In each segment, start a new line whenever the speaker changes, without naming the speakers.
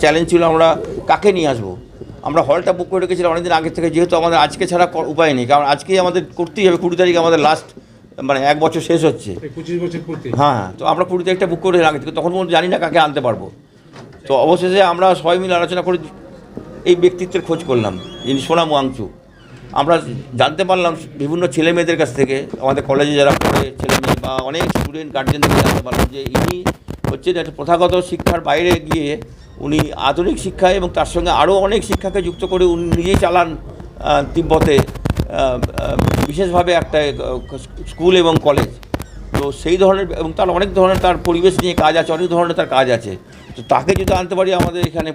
Challenge ছিল আমরা কাকে নিয়ে আসব? আমরা হলটা বুক করে রেখেছিলাম অনেকদিন আগে থেকে যেহেতু আমাদের আজকে ছাড়া উপায় নেই কারণ আজকেই আমাদের করতেই হবে কুড়ি তারিখ আমাদের লাস্ট মানে এক বছর শেষ হচ্ছে। হ্যাঁ হ্যাঁ তো আমরা কুড়ি তারিখটা বুক করে আগে থেকে তখন জানি না কাকে আনতে পারব। তো অবশেষে আমরা সবাই মিলে আলোচনা করে এই ব্যক্তিত্বের খোঁজ করলাম যিনি সোনাম ওয়াংচু আমরা জানতে পারলাম বিভিন্ন ছেলে মেয়েদের কাছ থেকে আমাদের কলেজে যারা পড়ে ছেলে মেয়ে বা অনেক স্টুডেন্ট গার্জেন থেকে জানতে পারলাম যে ইনি হচ্ছেন একটা প্রথাগত শিক্ষার বাইরে গিয়ে উনি আধুনিক শিক্ষা এবং তার সঙ্গে আরও অনেক শিক্ষাকে যুক্ত করে উনি নিজেই চালান তিব্বতে বিশেষভাবে একটা স্কুল এবং কলেজ। তো সেই ধরনের এবং তার অনেক ধরনের তার পরিবেশ নিয়ে কাজ আছে, অনেক ধরনের তার কাজ আছে। তো তাকে যদি আনতে পারি আমাদের এখানে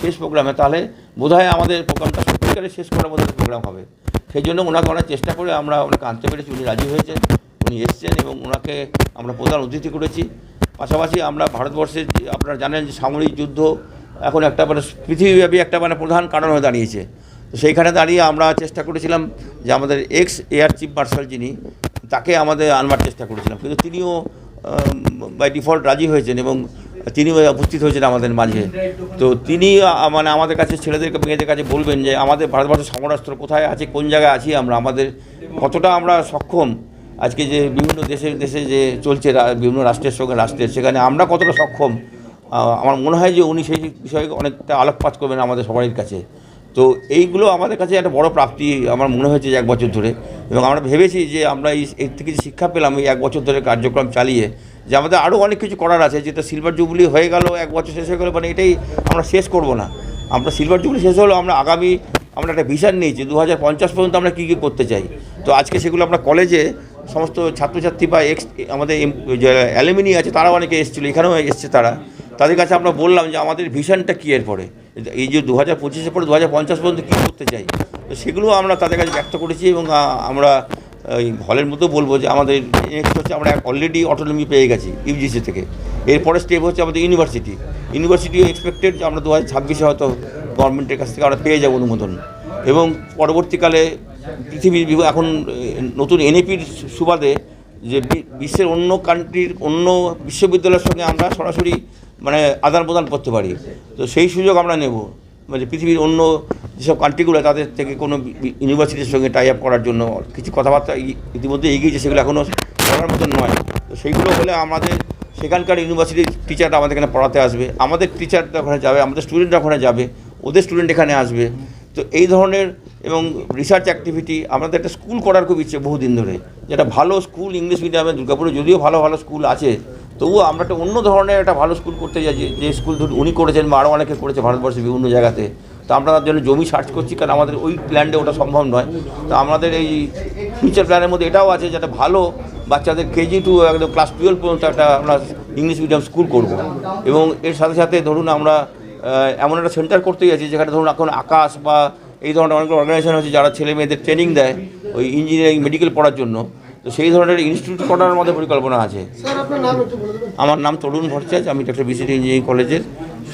শেষ প্রোগ্রামে, তাহলে বোধহয় আমাদের প্রোগ্রামটা সত্যিকারের শেষ করার মধ্যে প্রোগ্রাম হবে। সেই জন্য ওনাকে অনেক চেষ্টা করে আমরা ওনাকে আনতে পেরেছি, উনি রাজি হয়েছেন, উনি এসছেন এবং ওনাকে আমরা প্রধান অতিথি করেছি। পাশাপাশি আমরা ভারতবর্ষের যে- আপনারা জানেন যে সামরিক যুদ্ধ এখন একটা মানে পৃথিবীব্যাপী একটা মানে প্রধান কারণ হয়ে দাঁড়িয়েছে। তো সেইখানে দাঁড়িয়ে আমরা চেষ্টা করেছিলাম যে আমাদের এক্স এয়ার চিফ মার্শাল যিনি, তাকে আমাদের আনবার চেষ্টা করেছিলাম। কিন্তু তিনিও বাই ডিফল্ট রাজি হয়েছেন এবং তিনিও উপস্থিত হয়েছেন আমাদের মাঝে। তো তিনি মানে আমাদের কাছে, ছেলেদেরকে মেয়েদের কাছে বলবেন যে আমাদের ভারতবর্ষের সমরাস্ত্র কোথায় আছে, কোন জায়গায় আছি আমরা, আমাদের কতটা আমরা সক্ষম আজকে যে বিভিন্ন দেশের দেশে যে চলছে বিভিন্ন রাষ্ট্রের সঙ্গে রাষ্ট্রের, সেখানে আমরা কতটা সক্ষম আমার মনে হয় যে উনি সেই বিষয়ে অনেকটা আলোকপাত করবেন আমাদের সবারই কাছে। তো এইগুলো আমাদের কাছে একটা বড় প্রাপ্তি, আমার মনে হয়েছে যে এক বছর ধরে। এবং আমরা ভেবেছি যে আমরা এই, এর থেকে যে শিক্ষা পেলাম এই এক বছর ধরে কার্যক্রম চালিয়ে, যে আমাদের আরও অনেক কিছু করার আছে, যেটা সিলভার জুবলি হয়ে গেল, এক বছর শেষ হয়ে গেলো মানে এটাই আমরা শেষ করব না। আমরা সিলভার জুবলি শেষ হলো আমরা আগামী, আমরা একটা ভিশন নিয়েছি, দু হাজার পঞ্চাশ পর্যন্ত আমরা কী কী করতে চাই। তো আজকে সেগুলো আমরা কলেজে সমস্ত ছাত্রছাত্রী বা এক্স আমাদের অ্যালুমিনি আছে, তারাও অনেকে এসেছিল, এখানেও এসছে তারা। তাদের কাছে আমরা বললাম যে, আমাদের ভিশনটা কী এরপরে? এই যে দু হাজার পঁচিশের পরে দু হাজার পঞ্চাশ পর্যন্ত কী করতে চাই? তো সেগুলো আমরা তাদের কাছে ব্যক্ত করেছি এবং আমরা এই হলের মতো বলব যে, আমাদের নেক্সট হচ্ছে আমরা অলরেডি অটোনমি পেয়ে গেছি ইউজিসি থেকে। এরপরে স্টেপ হচ্ছে আমাদের ইউনিভার্সিটি ইউনিভার্সিটিও এক্সপেক্টেড যে আমরা দু হাজার ছাব্বিশে হয়তো গভর্নমেন্টের কাছ থেকে আমরা পেয়ে যাব অনুমোদন। এবং পরবর্তীকালে পৃথিবীর এখন নতুন এনএপির সুবাদে যে বিশ্বের অন্য কান্ট্রির অন্য বিশ্ববিদ্যালয়ের সঙ্গে আমরা সরাসরি মানে আদান প্রদান করতে পারি। তো সেই সুযোগ আমরা নেব। মানে পৃথিবীর অন্য যেসব কান্ট্রিগুলো তাদের থেকে কোনো ইউনিভার্সিটির সঙ্গে টাই আপ করার জন্য কিছু কথাবার্তা ইতিমধ্যে এগিয়েছে সেগুলো এখনও করার মতন নয়। তো সেইগুলো হলে আমাদের সেখানকার ইউনিভার্সিটির টিচাররা আমাদের এখানে পড়াতে আসবে। আমাদের টিচাররা ওখানে যাবে, আমাদের স্টুডেন্টরা ওখানে যাবে, ওদের স্টুডেন্ট এখানে আসবে। তো এই ধরনের এবং রিসার্চ অ্যাক্টিভিটি আমাদের একটা স্কুল করার খুব ইচ্ছে বহুদিন ধরে। যেটা ভালো স্কুল ইংলিশ মিডিয়ামে দুর্গাপুরে যদিও ভালো ভালো স্কুল আছে, তবুও আমরা একটা অন্য ধরনের একটা ভালো স্কুল করতে যাই যে- স্কুল ধরুন উনি করেছেন বা আরও অনেকে করেছে ভারতবর্ষের বিভিন্ন জায়গাতে। তো আমরা তার জন্য জমি সার্চ করছি, কারণ আমাদের ওই প্ল্যান্ডে ওটা সম্ভব নয়। তো আমাদের এই ফিউচার প্ল্যানের মধ্যে এটাও আছে যাতে ভালো বাচ্চাদের কেজি টু একদম ক্লাস টুয়েলভ পর্যন্ত একটা আমরা ইংলিশ মিডিয়াম স্কুল করব। এবং এর সাথে সাথে ধরুন আমরা এমন একটা সেন্টার করতে যাচ্ছি যেখানে ধরুন এখন আকাশ বা এই ধরনের অনেকগুলো অর্গানাইজেশন আছে যারা ছেলে মেয়েদের ট্রেনিং দেয় ওই ইঞ্জিনিয়ারিং মেডিকেল পড়ার জন্য। তো সেই ধরনের ইনস্টিটিউট করার মধ্যে পরিকল্পনা আছে। আমার নাম তরুণ ভট্টাচার্য আমি ডক্টর বিসিটি ইঞ্জিনিয়ারিং কলেজের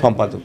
সম্পাদক।